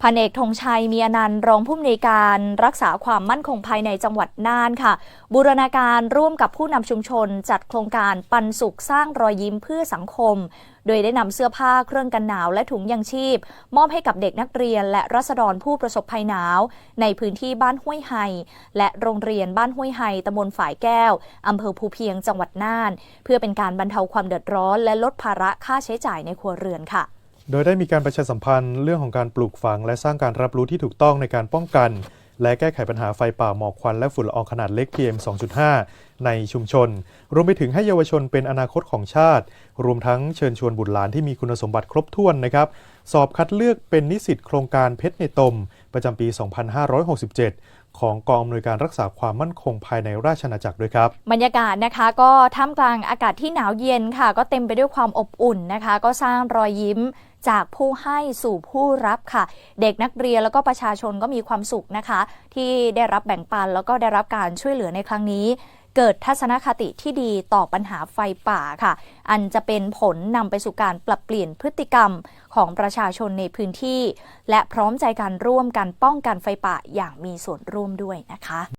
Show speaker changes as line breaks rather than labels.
พันเอกธงชัยมีอนันต์รองผู้อำนวยการรักษาความมั่นคงภายในจังหวัดน่านค่ะ บูรณาการร่วมกับผู้นำชุมชน จัดโครงการปันสุขสร้างรอยยิ้มเพื่อสังคม โดยได้นำเสื้อผ้าเครื่องกันหนาวและถุงยังชีพ มอบให้กับเด็กนักเรียน และรัษฎรผู้ประสบภัยหนาว ในพื้นที่บ้านห้วยไฮและโรงเรียนบ้านห้วยไฮตำบลฝายแก้วอำเภอภูเพียงจังหวัดน่าน เพื่อเป็นการบรรเทาความเดือดร้อน และลดภาระค่าใช้จ่ายในครัวเรือนค่ะ
โดยได้มีการประชาสัมพันธ์เรื่องของการปลูกฝัง และสร้างการรับรู้ที่ถูกต้องในการป้องกัน และแก้ไขปัญหาไฟป่าหมอกควันและฝุ่นละอองขนาดเล็ก PM 2.5 ในชุมชน รวมไปถึงให้เยาวชนเป็นอนาคตของชาติ รวมทั้งเชิญชวนบุตรหลานที่มีคุณสมบัติครบถ้วนนะครับ สอบคัดเลือกเป็นนิสิตโครงการเพชรในตม ประจำปี 2567ของกองอำนวยการรักษาความมั่นคงภายในราชอาณาจักรด้วยครับ
บรรยากาศนะคะก็ท่ามกลางอากาศที่หนาวเย็นค่ะ ก็เต็มไปด้วยความอบอุ่นนะคะ ก็สร้างรอยยิ้ม จากผู้ให้สู่ผู้รับค่ะ เด็กนักเรียนแล้วก็ประชาชนก็มีความสุขนะคะ ที่ได้รับแบ่งปันแล้วก็ได้รับการช่วยเหลือในครั้งนี้ เกิดทัศนคติที่ดีต่อปัญหาไฟป่าค่ะ อันจะเป็นผลนำไปสู่การปรับเปลี่ยนพฤติกรรมของประชาชนในพื้นที่ และพร้อมใจการร่วมกันป้องกันไฟป่าอย่างมีส่วนร่วมด้วยนะคะ